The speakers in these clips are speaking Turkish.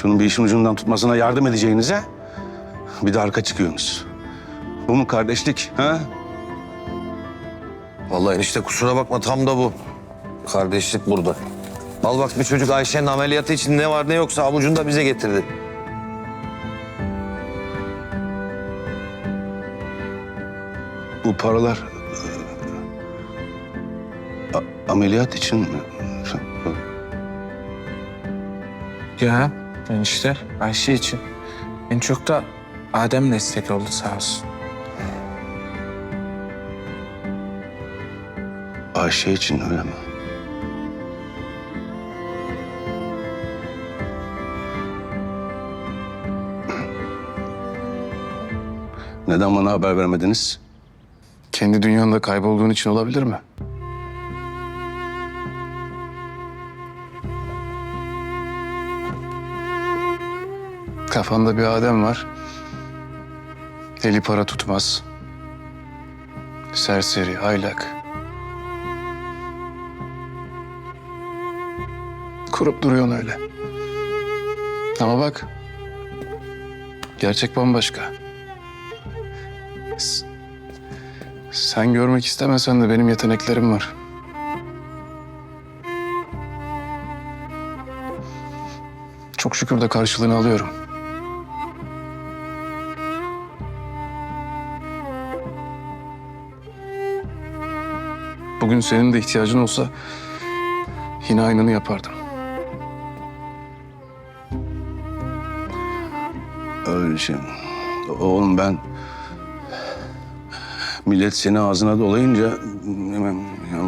Şunun bir işin ucundan tutmasına yardım edeceğinize bir de arka çıkıyorsunuz. Bu mu kardeşlik ha? Vallahi enişte kusura bakma tam da bu. Kardeşlik burada. Al bak bir çocuk Ayşe'nin ameliyatı için ne var ne yoksa avucunu da bize getirdi. Bu paralar e, a- ameliyat için mi? Ya enişte Ayşe için. En çok da Adem destek oldu sağ olsun. Ayşe için öyle mi? Neden bana haber vermediniz? Kendi dünyanda kaybolduğun için olabilir mi? Kafanda bir Adem var. Eli para tutmaz. Serseri, aylak. Kurup duruyorsun öyle. Ama bak. Gerçek bambaşka. Sen görmek istemesen de benim yeteneklerim var. Çok şükür de karşılığını alıyorum. Bugün senin de ihtiyacın olsa yine aynını yapardım. Öyle şey. Oğlum ben... Millet seni ağzına dolayınca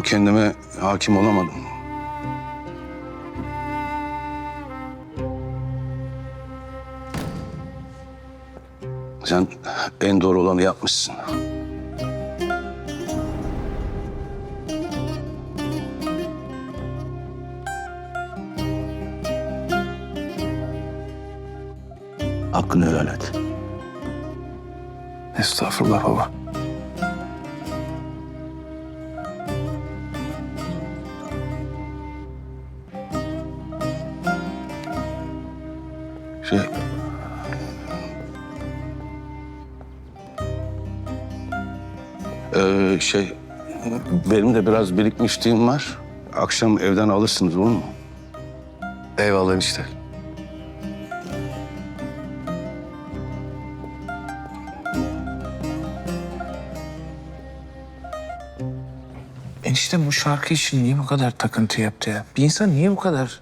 kendime hakim olamadım. Sen en doğru olanı yapmışsın. Hakkını helal et. Estağfurullah baba. Şey... Ee, şey... Benim de biraz birikmişliğim var. Akşam evden alırsınız olur mu? Eyvallah enişte. Enişte bu şarkı için niye bu kadar takıntı yaptı ya? Bir insan niye bu kadar